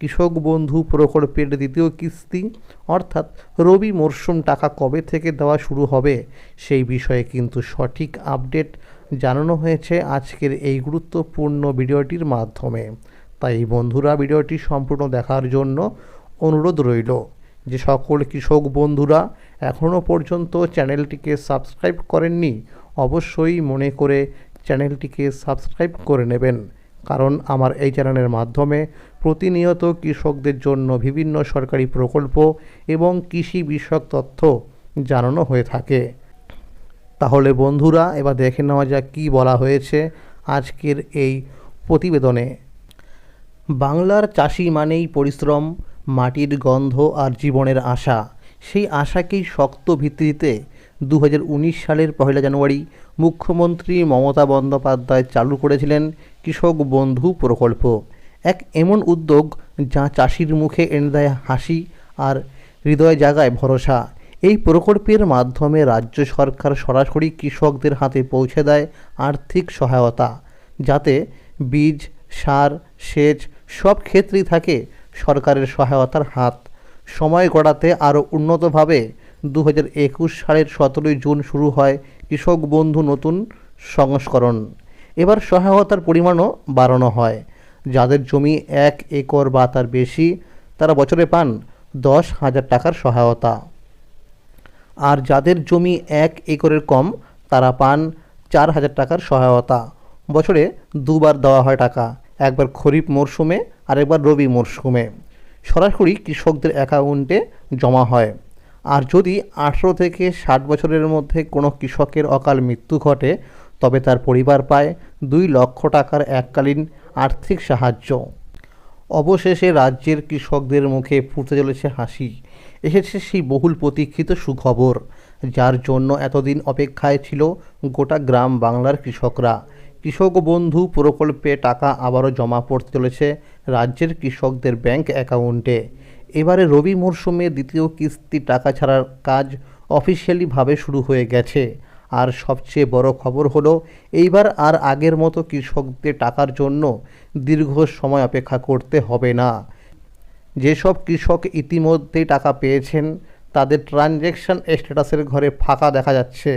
কৃষক বন্ধু প্রকল্পের দ্বিতীয় কিস্তি, অর্থাৎ রবি মরশুম টাকা কবে থেকে দেওয়া শুরু হবে, সেই বিষয়ে কিন্তু সঠিক আপডেট জানানো হয়েছে আজকের এই গুরুত্বপূর্ণ ভিডিওটির মাধ্যমে। তাই বন্ধুরা, ভিডিওটি সম্পূর্ণ দেখার জন্য অনুরোধ রইল। যে সকল কৃষক বন্ধুরা এখনও পর্যন্ত চ্যানেলটিকে সাবস্ক্রাইব করেননি, অবশ্যই মনে করে চ্যানেলটিকে সাবস্ক্রাইব করে নেবেন। কারণ আমার এই চ্যানেলের মাধ্যমে প্রতিনিয়ত কৃষকদের জন্য বিভিন্ন সরকারি প্রকল্প এবং কৃষি বিষয়ক তথ্য জানানো হয়ে থাকে। তাহলে বন্ধুরা, এবার দেখে নেওয়া যাক কী বলা হয়েছে আজকের এই প্রতিবেদনে। বাংলার চাষি মানেই পরিশ্রম, মাটির গন্ধ আর জীবনের আশা। সেই আশাকেই শক্ত ভিত্তিতে দু হাজার উনিশ সালের পয়লা জানুয়ারি মুখ্যমন্ত্রী মমতা বন্দ্যোপাধ্যায় চালু করেছিলেন কৃষক বন্ধু প্রকল্প। এক এমন উদ্যোগ যা চাষির মুখে এনে দেয় হাসি আর হৃদয় জাগায় ভরসা। এই প্রকল্পের মাধ্যমে রাজ্য সরকার সরাসরি কৃষকদের হাতে পৌঁছে দেয় আর্থিক সহায়তা। যাতে বীজ, সার, সেচ সব ক্ষেত্রেই থাকে সরকারের সহায়তার হাত। সময় গড়াতে আরও উন্নতভাবে দু হাজার একুশ সালের সতেরোই জুন শুরু হয় কৃষক বন্ধু নতুন সংস্করণ। এবার সহায়তার পরিমাণও বাড়ানো হয়। যাদের জমি এক একর বা তার বেশি, তারা বছরে পান দশ হাজার টাকার সহায়তা। আর যাদের জমি এক একরের কম, তারা পান চার হাজার টাকার সহায়তা। বছরে দুবার দেওয়া হয় টাকা, একবার খরিফ মরশুমে আর একবার রবি মরশুমে। সরাসরি কৃষকদের অ্যাকাউন্টে জমা হয়। আর যদি আঠেরো থেকে ষাট বছরের মধ্যে কোনো কৃষকের অকাল মৃত্যু ঘটে, তবে তার পরিবার পায় দুই লক্ষ টাকার এককালীন আর্থিক সাহায্য। অবশেষে রাজ্যের কৃষকদের মুখে ফুটতে চলেছে হাসি। এসেছে সেই বহুল প্রতীক্ষিত সুখবর, যার জন্য এতদিন অপেক্ষায় ছিল গোটা গ্রাম বাংলার কৃষকরা। কৃষক বন্ধু প্রকল্পে টাকা আবারও জমা পড়তে চলেছে রাজ্যের কৃষকদের ব্যাংক অ্যাকাউন্টে। এবারে রবি মরশুমে দ্বিতীয় কিস্তি টাকা ছাড়ার কাজ অফিসিয়ালিভাবে শুরু হয়ে গেছে। আর সবচেয়ে বড় খবর হলো, এইবার আর আগের মতো কৃষকদের টাকার জন্য দীর্ঘ সময় অপেক্ষা করতে হবে না। যেসব কৃষক ইতিমধ্যেই টাকা পেয়েছেন, তাদের ট্রানজ্যাকশন স্ট্যাটাসের ঘরে ফাঁকা দেখা যাচ্ছে।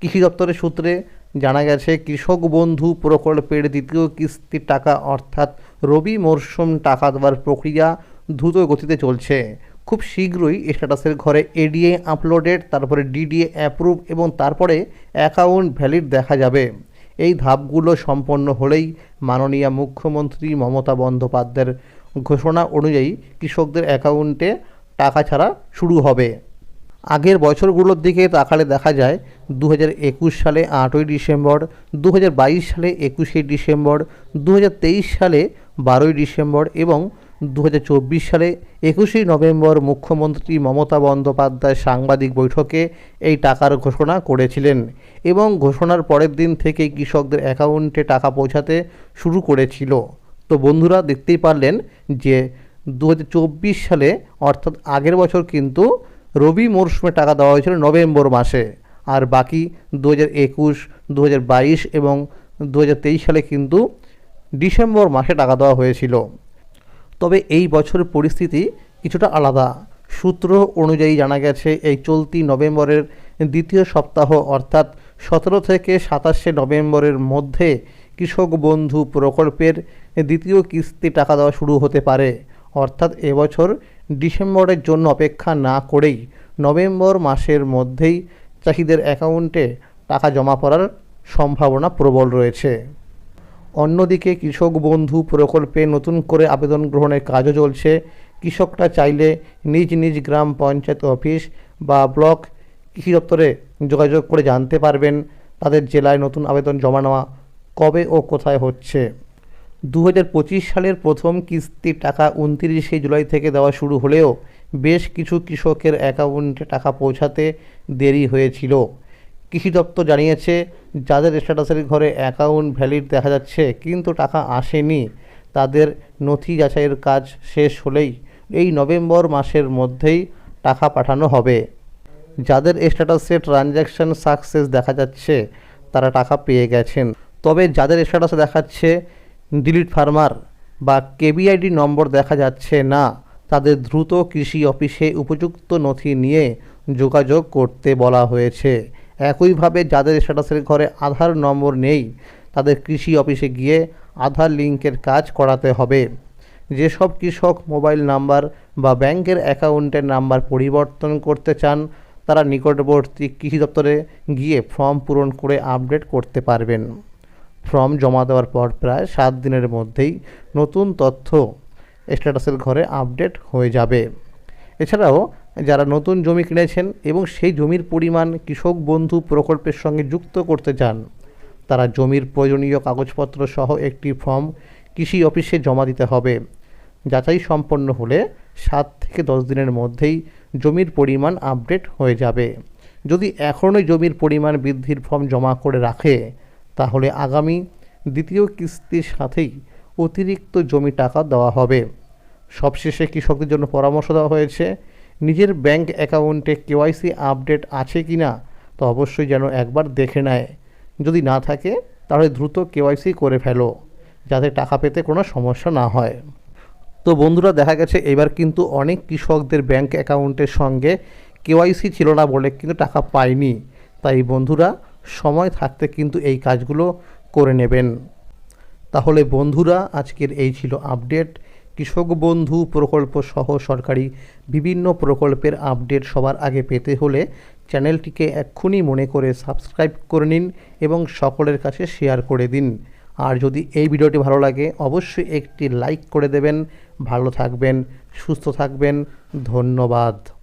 কৃষি দপ্তরের সূত্রে জানা গেছে, কৃষক বন্ধু প্রকল্পের দ্বিতীয় কিস্তির টাকা অর্থাৎ রবি মরশুম টাকা দেওয়ার প্রক্রিয়া দ্রুত গতিতে চলছে। খুব শীঘ্রই স্ট্যাটাসের ঘরে এডিএ আপলোডেড তারপরে ডিডিএ অ্যাপ্রুভ এবং তারপরে অ্যাকাউন্ট ভ্যালিড দেখা যাবে। এই ধাপগুলো সম্পন্ন হলেই মাননীয় মুখ্যমন্ত্রী মমতা বন্দ্যোপাধ্যায়ের ঘোষণা অনুযায়ী কৃষকদের অ্যাকাউন্টে টাকা ছাড়া শুরু হবে। আগের বছরগুলোর দিকে তাকালে দেখা যায় দু হাজার একুশ সালে আটই ডিসেম্বর দু হাজার বাইশ সালে একুশে ডিসেম্বর দু হাজার তেইশ সালে বারোই ডিসেম্বর এবং দু হাজার চব্বিশ সালে একুশে নভেম্বর মুখ্যমন্ত্রী মমতা বন্দ্যোপাধ্যায় সাংবাদিক বৈঠকে এই টাকার ঘোষণা করেছিলেন এবং ঘোষণার পরের দিন থেকে কৃষকদের অ্যাকাউন্টে টাকা পৌঁছাতে শুরু করেছিল। তো বন্ধুরা, দেখতেই পারলেন যে দু হাজার চব্বিশ সালে, অর্থাৎ আগের বছর কিন্তু রবি মরশুমে টাকা দেওয়া হয়েছিল নভেম্বর মাসে। আর বাকি দু হাজার একুশ দু হাজার বাইশ এবং দু হাজার তেইশ সালে কিন্তু ডিসেম্বর মাসে টাকা দেওয়া হয়েছিল। তবে এই বছরের পরিস্থিতি কিছুটা আলাদা। সূত্র অনুযায়ী জানা গেছে, এই চলতি নভেম্বরের দ্বিতীয় সপ্তাহ অর্থাৎ সতেরো থেকে সাতাশে নভেম্বরের মধ্যে কৃষক বন্ধু প্রকল্পের দ্বিতীয় কিস্তি টাকা দেওয়া শুরু হতে পারে। অর্থাৎ এবছর ডিসেম্বরের জন্য অপেক্ষা না করেই নভেম্বর মাসের মধ্যেই চাষিদের অ্যাকাউন্টে টাকা জমা করার সম্ভাবনা প্রবল রয়েছে। অন্যদিকে কৃষক বন্ধু প্রকল্পে নতুন করে আবেদন গ্রহণের কাজও চলছে। কৃষকরা চাইলে নিজ নিজ গ্রাম পঞ্চায়েত অফিস বা ব্লক কৃষি দপ্তরে যোগাযোগ করে জানতে পারবেন তাদের জেলায় নতুন আবেদন জমা নেওয়া কবে ও কোথায় হচ্ছে। দু হাজার পঁচিশ সালের প্রথম কিস্তির টাকা উনতিরিশে জুলাই থেকে দেওয়া শুরু হলেও বেশ কিছু কৃষকের অ্যাকাউন্টে টাকা পৌঁছাতে দেরি হয়েছিল। কৃষি দপ্তর জানিয়েছে, যাদের স্ট্যাটাসের ঘরে অ্যাকাউন্ট ভ্যালিড দেখা যাচ্ছে, কিন্তু টাকা আসেনি, তাদের নথি যাচাইয়ের কাজ শেষ হলেই এই নভেম্বর মাসের মধ্যেই টাকা পাঠানো হবে। যাদের স্ট্যাটাসে ট্রানজ্যাকশন সাকসেস দেখা যাচ্ছে, তারা টাকা পেয়ে গেছেন। তবে যাদের স্ট্যাটাসে দেখাচ্ছে ডিলিট ফার্মার বা কেবিআইডি নম্বর দেখা যাচ্ছে না, তাদের দ্রুত কৃষি অফিসে উপযুক্ত নথি নিয়ে যোগাযোগ করতে বলা হয়েছে। একইভাবে যাদের স্ট্যাটাসের ঘরে আধার নম্বর নেই, তাদের কৃষি অফিসে গিয়ে আধার লিঙ্কের কাজ করাতে হবে। যেসব কৃষক মোবাইল নাম্বার বা ব্যাংকের অ্যাকাউন্টের নাম্বার পরিবর্তন করতে চান, তারা নিকটবর্তী কৃষি দপ্তরে গিয়ে ফর্ম পূরণ করে আপডেট করতে পারবেন। ফর্ম জমা দেওয়ার পর প্রায় সাত দিনের মধ্যেই নতুন তথ্য স্ট্যাটাসের ঘরে আপডেট হয়ে যাবে। এছাড়াও যারা নতুন জমি কিনেছেন এবং সেই জমির পরিমাণ কৃষক বন্ধু প্রকল্পের সঙ্গে যুক্ত করতে চান, তারা জমির প্রয়োজনীয় কাগজপত্র সহ একটি ফর্ম কৃষি অফিসে জমা দিতে হবে। যাচাই সম্পন্ন হলে সাত থেকে দশ দিনের মধ্যেই জমির পরিমাণ আপডেট হয়ে যাবে। যদি এখনই জমির পরিমাণ বৃদ্ধির ফর্ম জমা করে রাখে, তাহলে আগামী দ্বিতীয় কিস্তির সাথেই অতিরিক্ত জমি টাকা দেওয়া হবে। সবশেষে কৃষকদের জন্য পরামর্শ দেওয়া হয়েছে নিজের ব্যাংক অ্যাকাউন্টে কেওয়াইসি আপডেট আছে কি না, তো অবশ্যই যেন একবার দেখে নেয়। যদি না থাকে, তাহলে দ্রুত কেওয়াইসি করে ফেলো, যাতে টাকা পেতে কোনো সমস্যা না হয়। তো বন্ধুরা, দেখা গেছে এবার কিন্তু অনেক কৃষকদের ব্যাংক অ্যাকাউন্টের সঙ্গে কেওয়াইসি ছিল না বলে কিন্তু টাকা পায়নি। তাই বন্ধুরা, সময় থাকতে কিন্তু এই কাজগুলো করে নেবেন। তাহলে বন্ধুরা, আজকের এই ছিল আপডেট। কৃষক বন্ধু প্রকল্প সহ সরকারি বিভিন্ন প্রকল্পের আপডেট সবার আগে পেতে হলে চ্যানেলটিকে এক্ষুনি মনে করে সাবস্ক্রাইব করে নিন এবং সকলের কাছে শেয়ার করে দিন। আর যদি এই ভিডিওটি ভালো লাগে, অবশ্যই একটি লাইক করে দেবেন। ভালো থাকবেন, সুস্থ থাকবেন। ধন্যবাদ।